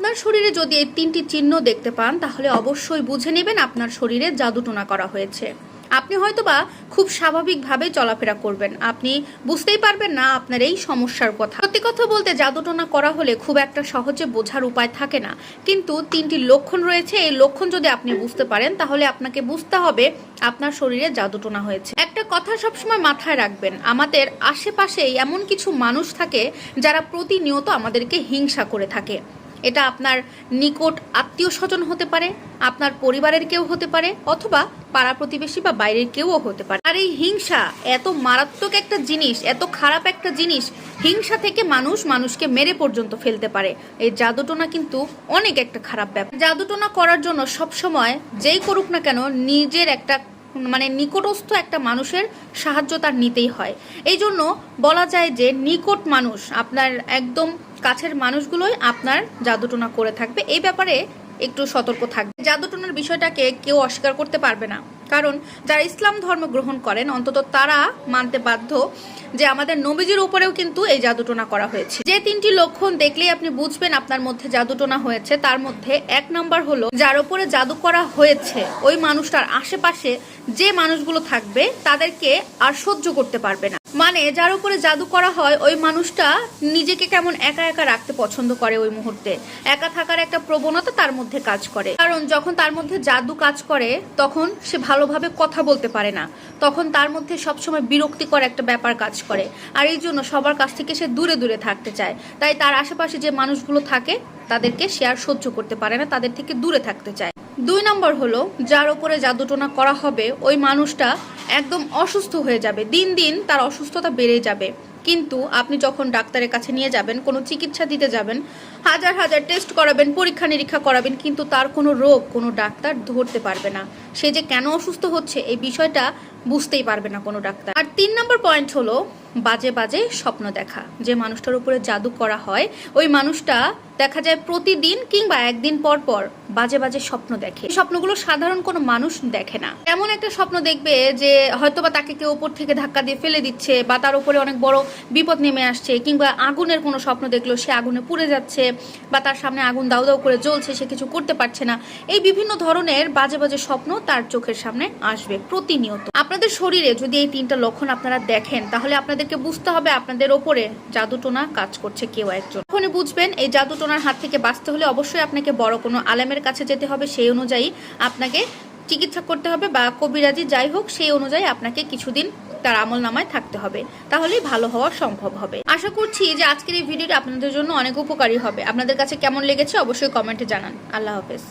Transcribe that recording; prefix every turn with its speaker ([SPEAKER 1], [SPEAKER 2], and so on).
[SPEAKER 1] আপনার শরীরে যদি এই তিনটি চিহ্ন দেখতে পান, তাহলে অবশ্যই বুঝে নেবেন আপনার শরীরে জাদুটোনা করা হয়েছে। আপনি হয়তোবা খুব স্বাভাবিকভাবে চলাফেরা করবেন। আপনি বুঝতেই পারবেন না আপনার এই সমস্যার কথা। সত্যি কথা বলতে জাদুটোনা করা হলে খুব একটা সহজে বোঝার উপায় থাকে না। কিন্তু তিনটি লক্ষণ রয়েছে। এই লক্ষণ যদি আপনি বুঝতে পারেন, তাহলে আপনাকে বুঝতে হবে আপনার শরীরে জাদুটোনা হয়েছে। একটা কথা সবসময় মাথায় রাখবেন, আমাদের আশেপাশে এমন কিছু মানুষ থাকে যারা প্রতিনিয়ত আমাদেরকে হিংসা করে থাকে। এটা আপনার নিকট আত্মীয় স্বজন হতে পারে, আপনার পরিবারের কেউ হতে পারে, অথবা পাড়া প্রতিবেশী বা বাইরের কেউও হতে পারে। আর এই হিংসা এত মারাত্মক একটা জিনিস, এত খারাপ একটা জিনিস, হিংসা থেকে মানুষ মানুষকে মেরে পর্যন্ত ফেলতে পারে। এই জাদুটোনা কিন্তু অনেক একটা খারাপ ব্যাপার। জাদুটোনা করার জন্য সবসময় যেই করুক না কেন, নিজের একটা মানে নিকটস্থ একটা মানুষের সাহায্য তার নিতেই হয়। এই জন্য বলা যায় যে নিকট মানুষ, আপনার একদম কাছের মানুষগুলোই আপনার জাদুটোনা করে থাকবে। এই ব্যাপারে একটু সতর্ক থাকবে। জাদুটোনার বিষয়টাকে কেউ অস্বীকার করতে পারবে না। কারণ যারা ইসলাম ধর্ম গ্রহণ করেন, অন্তত তারা মানতে বাধ্য যে আমাদের নবীজির উপরেও কিন্তু এই জাদুটোনা করা হয়েছে। যে তিনটি লক্ষণ দেখলেই আপনি বুঝবেন আপনার মধ্যে জাদুটোনা হয়েছে। তার মধ্যে এক নম্বর হলো, যার উপরে জাদু করা হয়েছে, ওই মানুষটার আশেপাশে যে মানুষগুলো থাকবে, তাদেরকে আর সহ্য করতে পারবে না। মানে যার উপরে জাদু করা হয়, ওই মানুষটা নিজেকে কেমন একা একা রাখতে পছন্দ করে ওই মুহূর্তে। একা থাকার একটা প্রবণতা তার মধ্যে কাজ করে। কারণ যখন তার মধ্যে জাদু কাজ করে, তখন সে ভালোভাবে কথা বলতে পারে না। তখন তার মধ্যে সবসময় বিরক্তিকর একটা ব্যাপার কাজ করে। আর এই জন্য সবার কাছ থেকে সে দূরে দূরে থাকতে চায়। তাই তার আশেপাশে যে মানুষগুলো থাকে, তাদেরকে সে আর সহ্য করতে পারে না, তাদের থেকে দূরে থাকতে চায়। দুই নম্বর হলো, যার উপরে জাদুটোনা করা হবে, ওই মানুষটা একদম অসুস্থ হয়ে যাবে। দিন দিন তার অসুস্থতা বেড়ে যাবে। কিন্তু আপনি যখন ডাক্তারের কাছে নিয়ে যাবেন, কোনো চিকিৎসা দিতে যাবেন, হাজার হাজার টেস্ট করাবেন, পরীক্ষা নিরীক্ষা করাবেন, কিন্তু তার কোনো রোগ কোনো ডাক্তার ধরতে পারবে না। সে যে কেন অসুস্থ হচ্ছে এই বিষয়টা বুঝতেই পারবে না কোনো ডাক্তার। আর তিন নম্বর পয়েন্ট হলো বাজে বাজে স্বপ্ন দেখা। যে মানুষটার উপরে জাদু করা হয়, ওই মানুষটা দেখা যায় প্রতিদিন কিংবা একদিন পর পর বাজে বাজে স্বপ্ন দেখে। স্বপ্নগুলো সাধারণ কোনো মানুষ দেখে না। এমন একটা স্বপ্ন দেখবে যে হয়তোবা তাকে কেউ উপর থেকে ধাক্কা দিয়ে ফেলে দিচ্ছে বা তার উপরে অনেক বড় বিপদ নেমে আসছে, কিংবা আগুনের কোনো স্বপ্ন দেখল, সে আগুনে পুড়ে যাচ্ছে বা তার সামনে আগুন দাউ দাউ করে জ্বলছে, সে কিছু করতে পারছে না। এই বিভিন্ন ধরনের বাজে বাজে স্বপ্ন তার চোখের সামনে আসবে প্রতিনিয়ত। আপনাদের শরীরে যদি এই তিনটা লক্ষণ আপনারা দেখেন, তাহলে আপনাদেরকে বুঝতে হবে আপনাদের ওপরে জাদুটোনা কাজ করছে কেউ একজন। তখনই বুঝবেন এই জাদুটোনার হাত থেকে বাঁচতে হলে অবশ্যই আপনাকে বড় কোনো আলেমের কাছে যেতে হবে, সেই অনুযায়ী আপনাকে চিকিৎসা করতে হবে বা কবিরাজি যাই হোক, সেই অনুযায়ী আপনাকে কিছুদিন তার আমল নামায় থাকতে হবে। তাহলেই ভালো হওয়া সম্ভব হবে। আশা করছি যে আজকের এই ভিডিওটি আপনাদের জন্য অনেক উপকারী হবে। আপনাদের কাছে কেমন লেগেছে অবশ্যই কমেন্টে জানান। আল্লাহ হাফেজ।